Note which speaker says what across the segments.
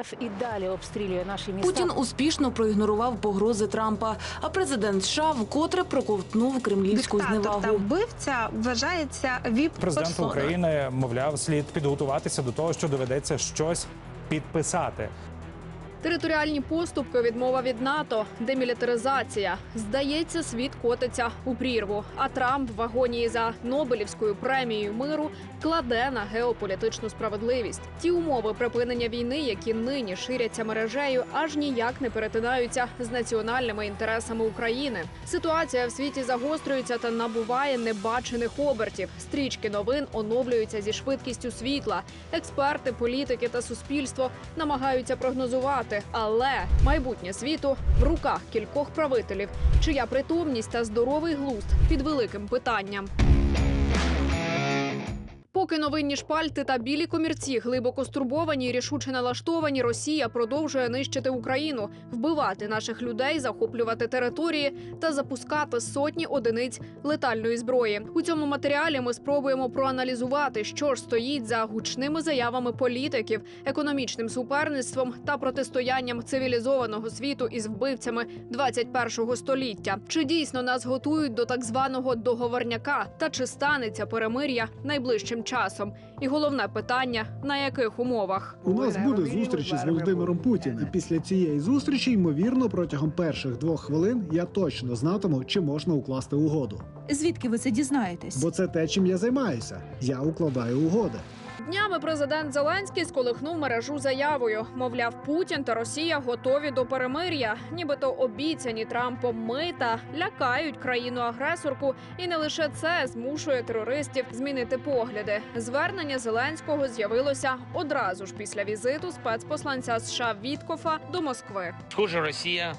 Speaker 1: РФ і далі обстрілює наші міста.
Speaker 2: Путін успішно проігнорував погрози Трампа, а президент США вкотре проковтнув кремлівську
Speaker 3: Диктатор та
Speaker 2: зневагу.
Speaker 3: вбивця вважається віп
Speaker 4: Президент України мовляв, слід підготуватися до того, що доведеться щось підписати.
Speaker 5: Територіальні поступки, відмова від НАТО, демілітаризація. Здається, світ котиться у прірву. А Трамп в вагоні за Нобелівською премією миру кладе на геополітичну справедливість. Ті умови припинення війни, які нині ширяться мережею, аж ніяк не перетинаються з національними інтересами України. Ситуація в світі загострюється та набуває небачених обертів. Стрічки новин оновлюються зі швидкістю світла. Експерти, політики та суспільство намагаються прогнозувати, але майбутнє світу в руках кількох правителів, чия притомність та здоровий глузд під великим питанням. Поки новинні шпальти та білі комірці глибоко стурбовані і рішуче налаштовані, Росія продовжує нищити Україну, вбивати наших людей, захоплювати території та запускати сотні одиниць летальної зброї. У цьому матеріалі ми спробуємо проаналізувати, що ж стоїть за гучними заявами політиків, економічним суперництвом та протистоянням цивілізованого світу із вбивцями 21-го століття. Чи дійсно нас готують до так званого договорняка, та чи станеться перемир'я найближчим часом? І головне питання: на яких умовах?
Speaker 6: У нас буде зустріч із Володимиром Путіним. Після цієї зустрічі, ймовірно, протягом перших двох хвилин я точно знатиму, чи можна укласти угоду.
Speaker 7: Звідки ви це дізнаєтесь?
Speaker 6: Бо це те, чим я займаюся. Я укладаю угоди.
Speaker 5: Днями президент Зеленський сколихнув мережу заявою. Мовляв, Путін та Росія готові до перемир'я, нібито обіцяні Трампом мита лякають країну-агресорку, і не лише це змушує терористів змінити погляди. Звернення Зеленського з'явилося одразу ж після візиту спецпосланця США Віткофа до Москви.
Speaker 8: Схоже, Росія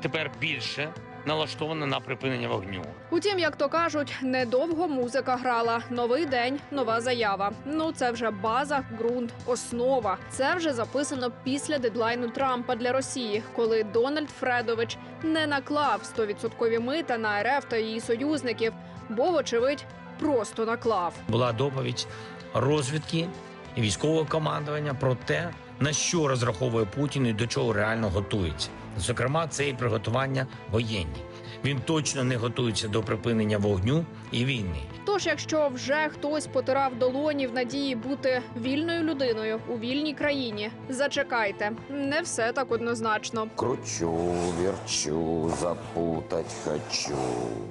Speaker 8: тепер більше налаштована на припинення вогню.
Speaker 5: Утім, як то кажуть, недовго музика грала. Новий день, нова заява. Ну це вже база, ґрунт, основа. Це вже записано після дедлайну Трампа для Росії, коли Дональд Фредович не наклав 100% мита на РФ та її союзників, бо, вочевидь, просто наклав.
Speaker 8: Була доповідь розвідки і військового командування про те, на що розраховує Путін і до чого реально готується. Зокрема, це і приготування воєнні. Він точно не готується до припинення вогню і війни.
Speaker 5: Тож, якщо вже хтось потирав долоні в надії бути вільною людиною у вільній країні, зачекайте, не все так однозначно.
Speaker 9: Кручу, верчу, запутать хочу.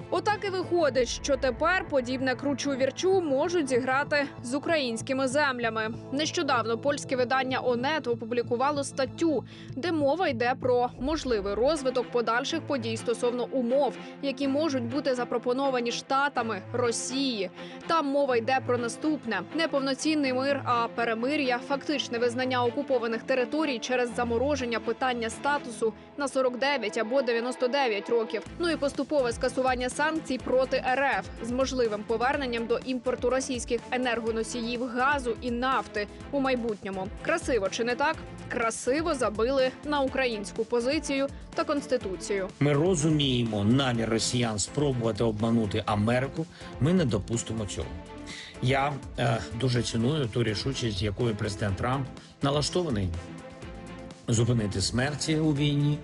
Speaker 5: Отак і виходить, що тепер подібне кручу вірчу можуть зіграти з українськими землями. Нещодавно польське видання ОНЕТ опублікувало статтю, де мова йде про можливий розвиток подальших подій стосовно умов, які можуть бути запропоновані штатами Росії. Там мова йде про наступне: неповноцінний мир, а перемир'я, фактичне визнання окупованих територій через замороження питання статусу на 49 або 99 років. Ну і поступове скасування санкцій проти РФ з можливим поверненням до імпорту російських енергоносіїв газу і нафти у майбутньому. Красиво чи не так? Красиво забили на українську позицію та конституцію.
Speaker 8: Ми розуміємо намір росіян спробувати обманути Америку. Ми не допустимо цього. Я е, дуже ціную ту рішучість, якою президент Трамп налаштований зупинити смерті у війні.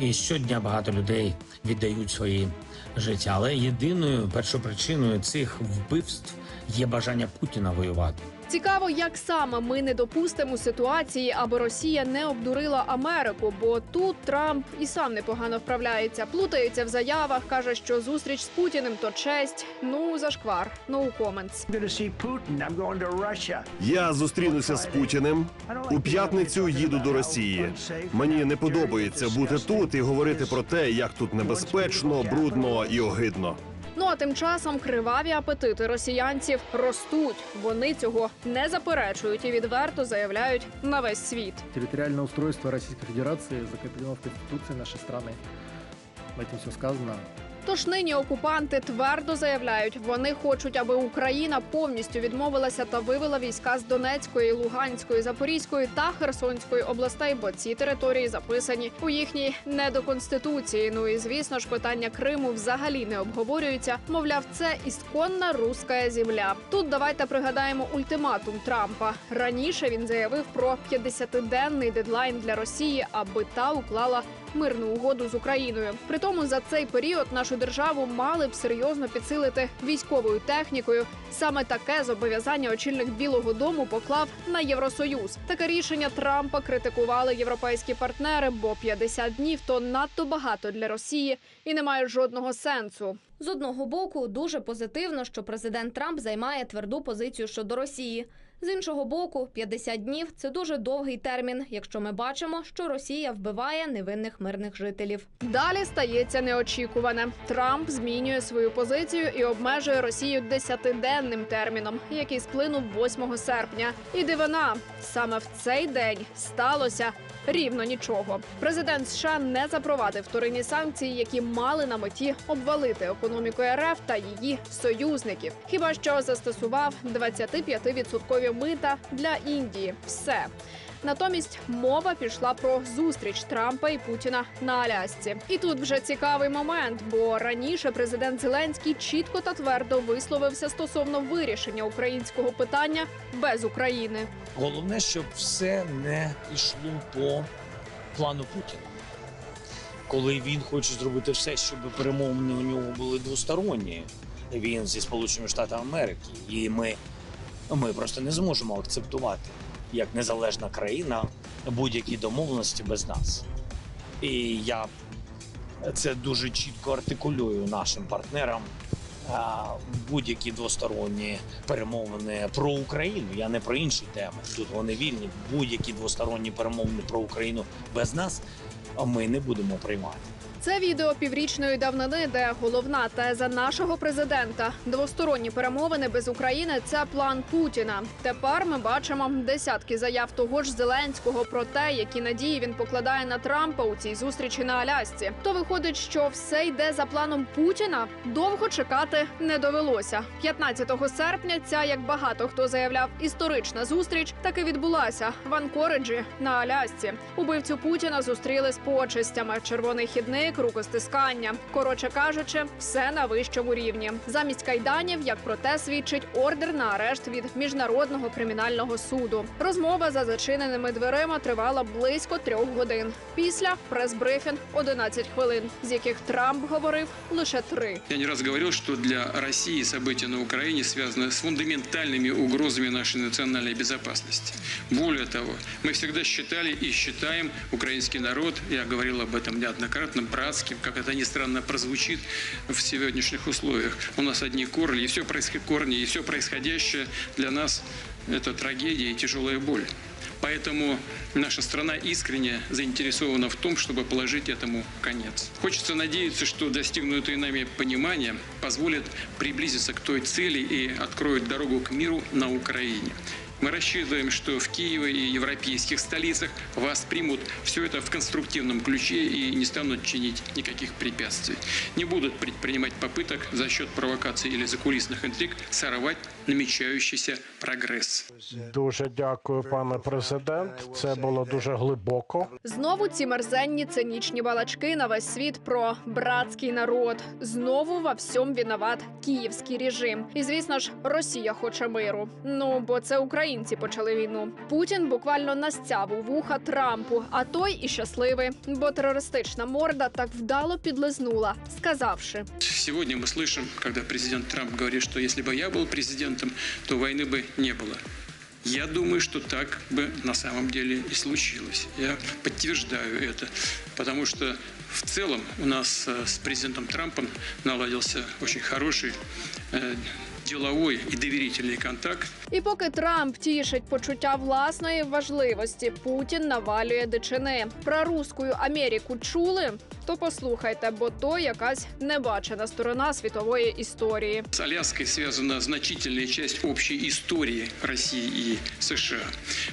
Speaker 8: І щодня багато людей віддають свої життя. Але єдиною першопричиною цих вбивств є бажання Путіна воювати.
Speaker 5: Цікаво, як саме ми не допустимо ситуації, аби Росія не обдурила Америку, бо тут Трамп і сам непогано вправляється, плутається в заявах, каже, що зустріч з Путіним то честь. Ну зашквар, no comments.
Speaker 10: Я зустрінуся з Путіним. У п'ятницю їду до Росії. Мені не подобається бути тут і говорити про те, як тут небезпечно, брудно і огидно.
Speaker 5: Ну а тим часом криваві апетити росіянців ростуть. Вони цього не заперечують і відверто заявляють на весь світ.
Speaker 11: Територіальне устройство Російської Федерації закріплено в конституції нашої країни. В этом все сказано.
Speaker 5: Тож нині окупанти твердо заявляють, вони хочуть, аби Україна повністю відмовилася та вивела війська з Донецької, Луганської, Запорізької та Херсонської областей, бо ці території записані у їхній недоконституції. Ну і звісно ж, питання Криму взагалі не обговорюється. Мовляв, це ісконна руська земля. Тут давайте пригадаємо ультиматум Трампа. Раніше він заявив про 50-денний дедлайн для Росії, аби та уклала мирну угоду з Україною. Притому за цей період нашу державу мали б серйозно підсилити військовою технікою. Саме таке зобов'язання очільник Білого Дому поклав на Євросоюз. Таке рішення Трампа критикували європейські партнери, бо 50 днів то надто багато для Росії і не має жодного сенсу.
Speaker 11: З одного боку, дуже позитивно, що президент Трамп займає тверду позицію щодо Росії. З іншого боку, 50 днів це дуже довгий термін, якщо ми бачимо, що Росія вбиває невинних мирних жителів.
Speaker 5: Далі стається неочікуване. Трамп змінює свою позицію і обмежує Росію десятиденним терміном, який сплинув 8 серпня. І дивина саме в цей день сталося рівно нічого. Президент США не запровадив вторинні санкції, які мали на меті обвалити економіку РФ та її союзників. Хіба що застосував 25% мита для Індії. Все. Натомість мова пішла про зустріч Трампа і Путіна на Алясці. І тут вже цікавий момент, бо раніше президент Зеленський чітко та твердо висловився стосовно вирішення українського питання без України.
Speaker 8: Головне, щоб все не йшло по плану Путіна. Коли він хоче зробити все, щоб перемовини у нього були двосторонні, він зі Сполученими Штатами Америки, і ми, ми просто не зможемо акцептувати як незалежна країна будь-які домовленості без нас. І я це дуже чітко артикулюю нашим партнерам. Будь-які двосторонні перемовини про Україну. Я не про інші теми. Тут вони вільні. Будь-які двосторонні перемовини про Україну без нас ми не будемо приймати.
Speaker 5: Це відео піврічної давнини, де головна теза нашого президента двосторонні перемовини без України це план Путіна. Тепер ми бачимо десятки заяв того ж Зеленського про те, які надії він покладає на Трампа у цій зустрічі на Алясці. То виходить, що все йде за планом Путіна. Довго чекати не довелося. 15 серпня ця, як багато хто заявляв, історична зустріч таки відбулася в Анкориджі на Алясці. Убивцю Путіна зустріли з почестями. Червоний хідник, рукостискання. Коротше кажучи, все на вищому рівні. Замість кайданів, як про те свідчить ордер на арешт від міжнародного кримінального суду. Розмова за зачиненими дверима тривала близько трьох годин. Після прес-брифінг 11 хвилин, з яких Трамп говорив лише три.
Speaker 12: Я не раз говорил, что для России события на Украине связаны с фундаментальными угрозами нашей национальной безопасности. Более того, мы всегда считали и считаем украинский народ, я говорил об этом неоднократно, братским, как это ни странно прозвучит в сегодняшних условиях. У нас одни корни, и все, происход... корни, и все происходящее для нас – это трагедия и тяжелая боль. Поэтому наша страна искренне заинтересована в том, чтобы положить этому конец. Хочется надеяться, что достигнутые нами понимания позволят приблизиться к той цели и откроют дорогу к миру на Украине. Мы рассчитываем, что в Киеве и европейских столицах воспримут все это в конструктивном ключе и не станут чинить никаких препятствий. Не будут предпринимать попыток за счет провокаций или закулисных интриг сорвать намечающийся прогресс.
Speaker 13: Дуже дякую, пане президент. Це було дуже глибоко.
Speaker 5: Знову ці мерзенні цинічні балачки на весь світ про братський народ. Знову во всьому виноват київський режим. І звісно ж, Росія хоче миру. Ну бо це українці почали війну. Путін буквально настяв у вуха Трампу, а той і щасливий, бо терористична морда так вдало підлизнула, сказавши.
Speaker 12: Сегодня мы слышим, когда президент Трамп говорит, что если бы я был президентом, то войны бы не было. Я думаю, что так бы на самом деле и случилось. Я подтверждаю это, потому что в целом у нас э, с президентом Трампом наладился очень хороший э, деловой и доверительный контакт.
Speaker 5: І поки Трамп тішить почуття власної важливості, Путін навалює дичини. Про русську Америку чули? То послухайте, бо то якась небачена сторона світової історії.
Speaker 12: С Аляской связана значительная часть общей истории России и США.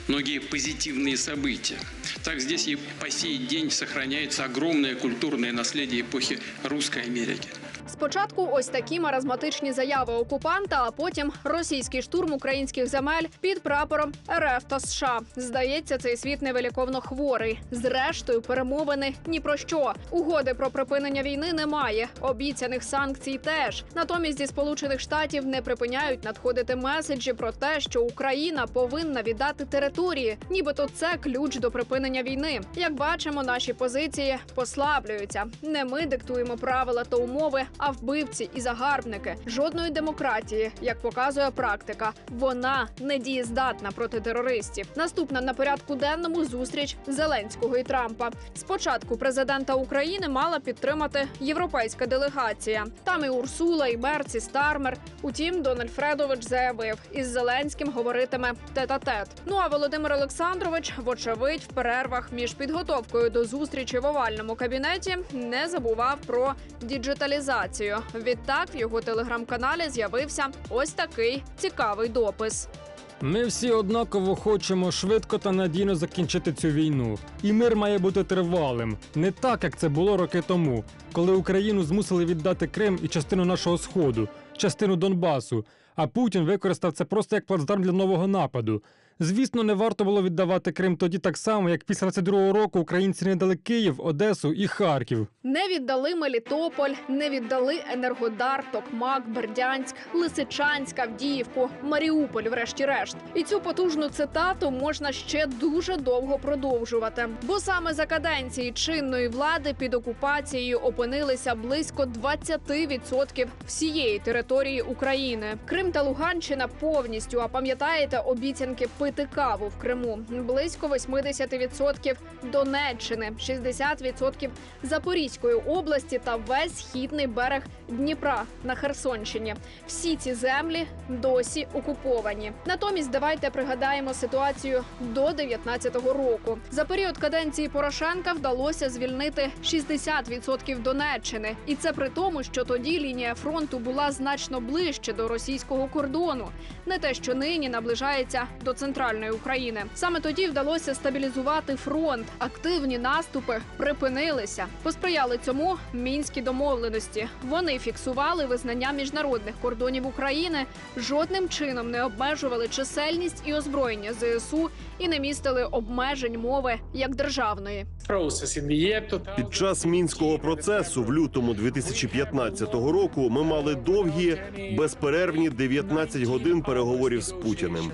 Speaker 12: Многие позитивные события. Так здесь и по сей день сохраняется огромное культурное наследие эпохи Русской Америки.
Speaker 5: Спочатку ось такі маразматичні заяви окупанта, а потім російський штурм українських земель під прапором РФ та США. Здається, цей світ невиліковно хворий. Зрештою, перемовини ні про що. Угоди про припинення війни немає. Обіцяних санкцій теж. Натомість зі сполучених штатів не припиняють надходити меседжі про те, що Україна повинна віддати території, нібито це ключ до припинення війни. Як бачимо, наші позиції послаблюються. Не ми диктуємо правила та умови, а вбивці і загарбники. Жодної демократії, як показує практика, вона не дієздатна проти терористів. Наступна на порядку денному зустріч Зеленського і Трампа. Спочатку президента України мала підтримати європейська делегація. Там і Урсула, і Мерц, і Стармер. Утім, Дональд Фредович заявив, із Зеленським говоритиме тет-а-тет. Ну а Володимир Олександрович, вочевидь, в перервах між підготовкою до зустрічі в овальному кабінеті не забував про діджиталізацію. Відтак в його телеграм-каналі з'явився ось такий цікавий допис.
Speaker 14: Ми всі однаково хочемо швидко та надійно закінчити цю війну. І мир має бути тривалим, не так, як це було роки тому, коли Україну змусили віддати Крим і частину нашого сходу, частину Донбасу. А Путін використав це просто як плацдарм для нового нападу. Звісно, не варто було віддавати Крим тоді так само, як після 22-го року українці не дали Київ, Одесу і Харків.
Speaker 5: Не віддали Мелітополь, не віддали Енергодар, Токмак, Бердянськ, Лисичанськ, Авдіївку, Маріуполь, врешті-решт. І цю потужну цитату можна ще дуже довго продовжувати. Бо саме за каденції чинної влади під окупацією опинилися близько 20% всієї території України. Крим та Луганщина повністю. А пам'ятаєте обіцянки пити каву в Криму? Близько 80% Донеччини, 60% Запорізької області та весь східний берег Дніпра на Херсонщині. Всі ці землі досі окуповані. Натомість давайте пригадаємо ситуацію до 19-го року. За період каденції Порошенка вдалося звільнити 60% Донеччини, і це при тому, що тоді лінія фронту була значно ближче до російського кордону, не те, що нині наближається до центральної України. Саме тоді вдалося стабілізувати фронт. Активні наступи припинилися. Посприяли цьому мінські домовленості. Вони фіксували визнання міжнародних кордонів України, жодним чином не обмежували чисельність і озброєння ЗСУ і не містили обмежень мови як державної.
Speaker 10: Під час мінського процесу в лютому 2015 року ми мали довгі безперервні 19 годин переговорів з Путіним.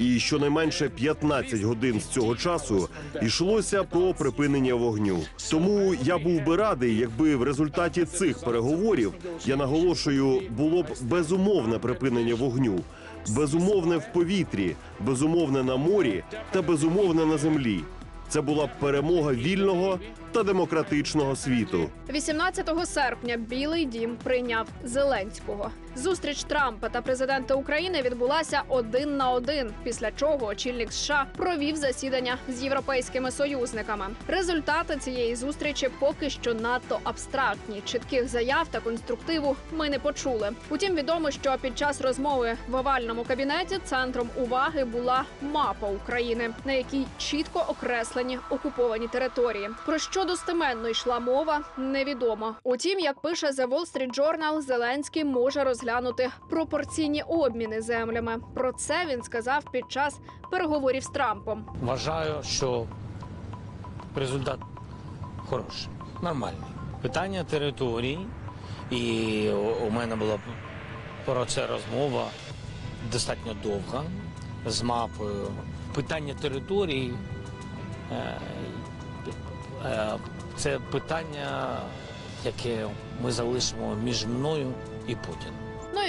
Speaker 10: І щонайменше 15 годин з цього часу йшлося про припинення вогню. Тому я був би радий, якби в результаті цих переговорів я наголошую було б безумовне припинення вогню. Безумовне в повітрі, безумовне на морі та безумовне на землі. Це була б перемога вільного та демократичного світу.
Speaker 5: 18 серпня Білий Дім прийняв Зеленського. Зустріч Трампа та президента України відбулася один на один. Після чого очільник США провів засідання з європейськими союзниками. Результати цієї зустрічі поки що надто абстрактні. Чітких заяв та конструктиву ми не почули. Утім, відомо, що під час розмови в овальному кабінеті центром уваги була мапа України, на якій чітко окреслені окуповані території. Про що достеменно йшла мова, невідомо. Утім, як пише The Wall Street Journal, Зеленський може розглянути пропорційні обміни землями. Про це він сказав під час переговорів з Трампом.
Speaker 8: Вважаю, що результат хороший, нормальний. Питання території, і у- мене була про це розмова достатньо довга з мапою. Питання території е, е, це питання, яке ми залишимо між мною і Путіним.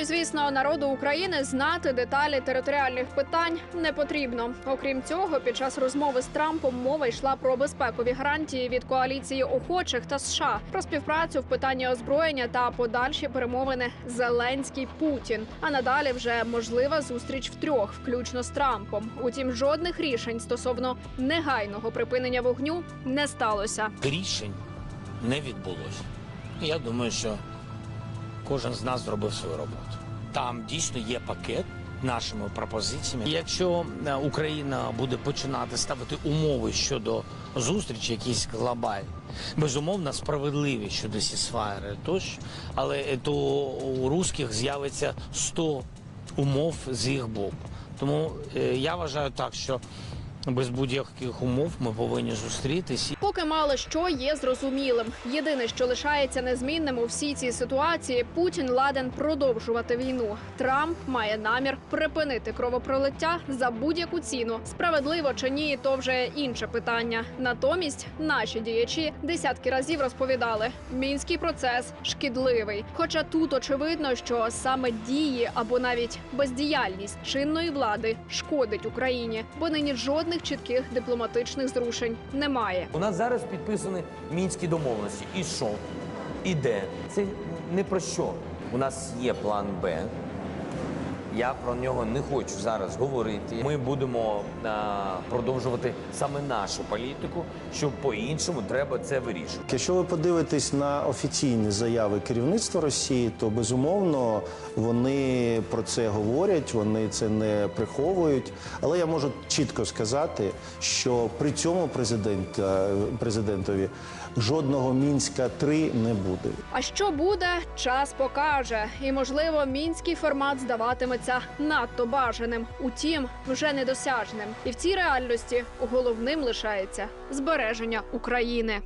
Speaker 5: І звісно, народу України знати деталі територіальних питань не потрібно. Окрім цього, під час розмови з Трампом мова йшла про безпекові гарантії від коаліції охочих та США, про співпрацю в питанні озброєння та подальші перемовини Зеленський Путін. А надалі вже можлива зустріч втрьох, включно з Трампом. Утім, жодних рішень стосовно негайного припинення вогню не сталося.
Speaker 8: Рішень не відбулося. Я думаю, що кожен з нас зробив свою роботу. Там дійсно є пакет нашими пропозиціями. Якщо е, Україна буде починати ставити умови щодо зустрічі, якісь глобальні, безумовно справедливі щодо сісфайри тощо, але е, то у русських з'явиться 100 умов з їх боку. Тому е, я вважаю так, що без будь-яких умов ми повинні зустрітись.
Speaker 5: Поки мало що є зрозумілим. Єдине, що лишається незмінним у всій цій ситуації, Путін ладен продовжувати війну. Трамп має намір припинити кровопролиття за будь-яку ціну. Справедливо чи ні, то вже інше питання. Натомість наші діячі десятки разів розповідали, мінський процес шкідливий. Хоча тут очевидно, що саме дії або навіть бездіяльність чинної влади шкодить Україні, бо нині жодних чітких дипломатичних зрушень немає.
Speaker 15: У нас зараз підписані мінські домовленості. І що? І де? Це не про що. У нас є план Б. Я про нього не хочу зараз говорити. Ми будемо а, продовжувати саме нашу політику, що по-іншому треба це вирішувати.
Speaker 16: Якщо ви подивитесь на офіційні заяви керівництва Росії, то безумовно вони про це говорять, вони це не приховують. Але я можу чітко сказати, що при цьому президента президентові жодного мінська 3 не буде.
Speaker 5: А що буде, час покаже. І можливо, мінський формат здаватиметься надто бажаним, утім, вже недосяжним. І в цій реальності головним лишається збереження України.